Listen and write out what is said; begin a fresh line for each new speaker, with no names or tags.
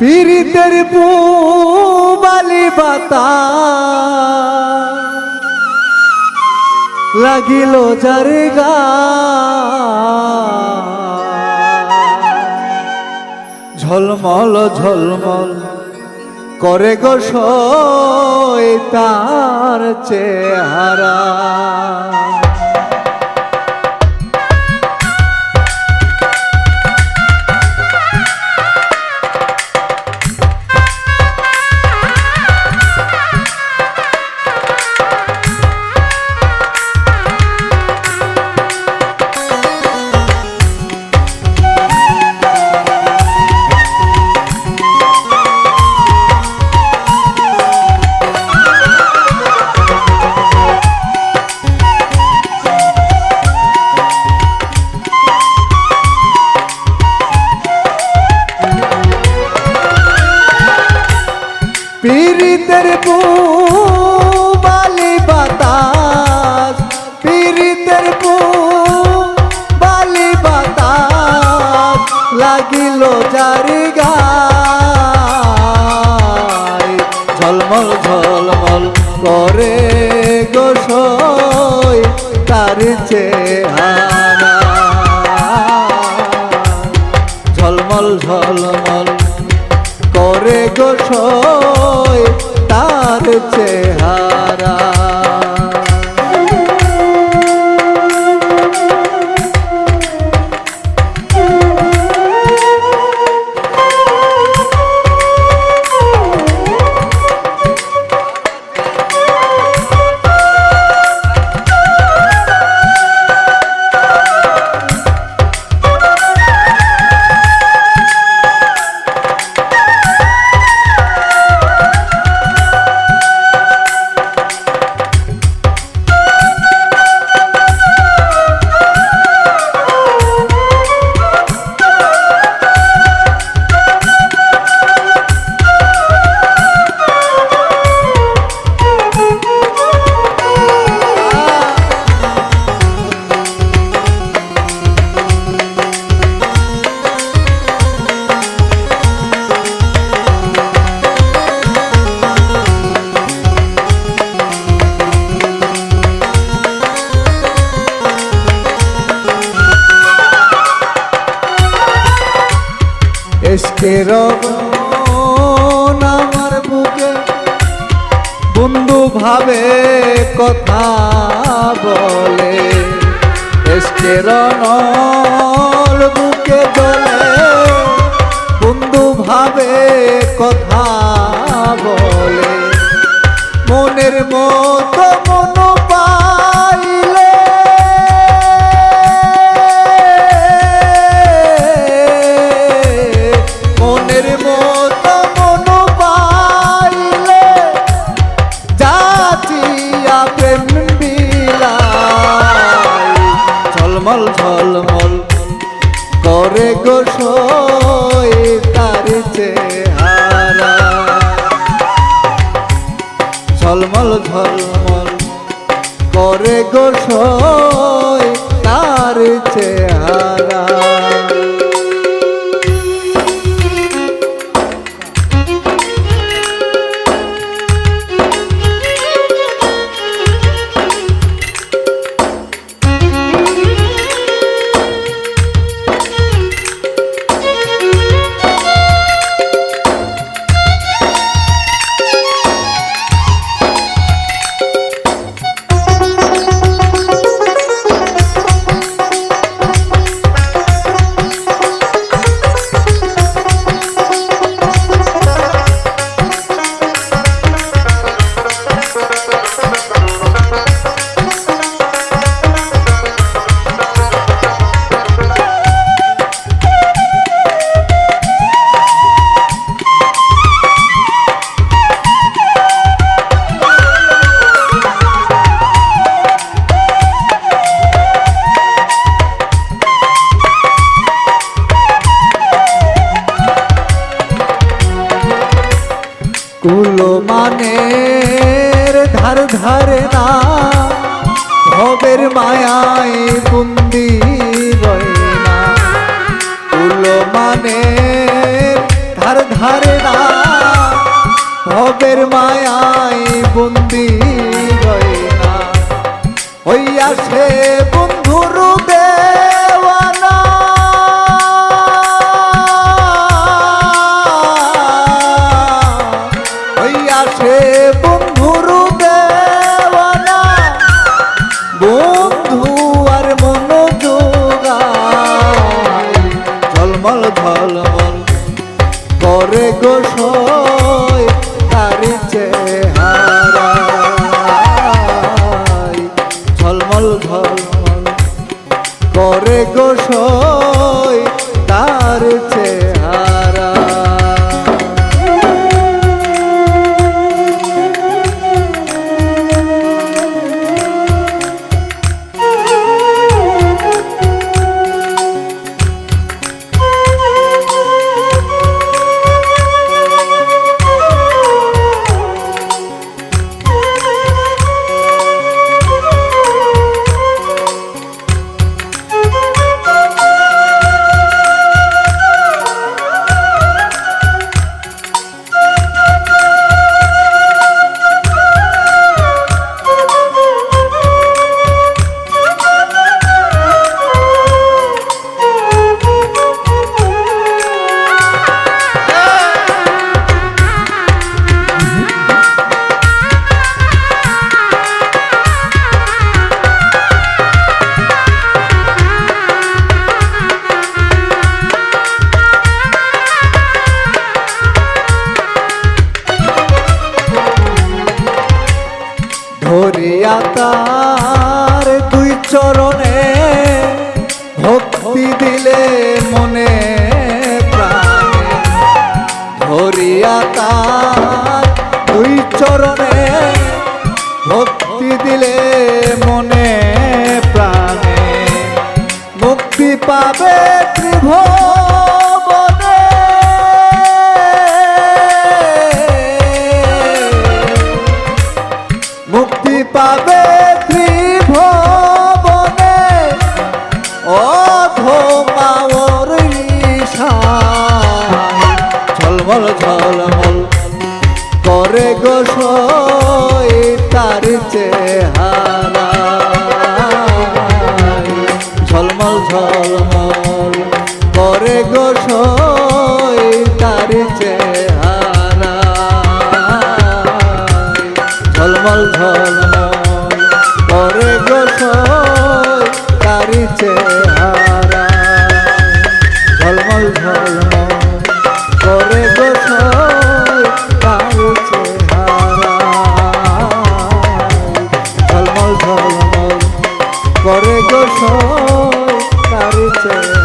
পীড়িতের পুবালি বাতা লাগিল যার গা। ঝলমল ঝলমল করে গো তার চেহারা। পীড়িতের বালি বাতাস পীড়িতের বালি বাতাস লাগিল জারি গায়। ঝলমল ঝলমল করে গোসই তার চেহারা এসকের আমার বুকে। বন্ধু ভাবে কথা বলে। এসকের বুকে চলে বন্ধু ভাবে কথা বলে। মনের মতো চেহারা ঝলমল ঝলমল করে গোসই হইয়া সে ধরিয়া তার দুই চরণে, ভক্তি দিলে মনে প্রাণে। ধরিয়া তার দুই চরণে, ভক্তি দিলে মনে প্রাণে। মুক্তি পাবে ত্রিভুবনে মুক্তি পাবে ত্রিভবনে। অধমাওর ঝলমল ঝলমল করে গোসই তার চেহারা। গোসই তার চেহারা। ঝলমল ঝলমল করে গোসই তার চেহারা। ঝলমল ঝলমল করে গোসই তার চেহারা।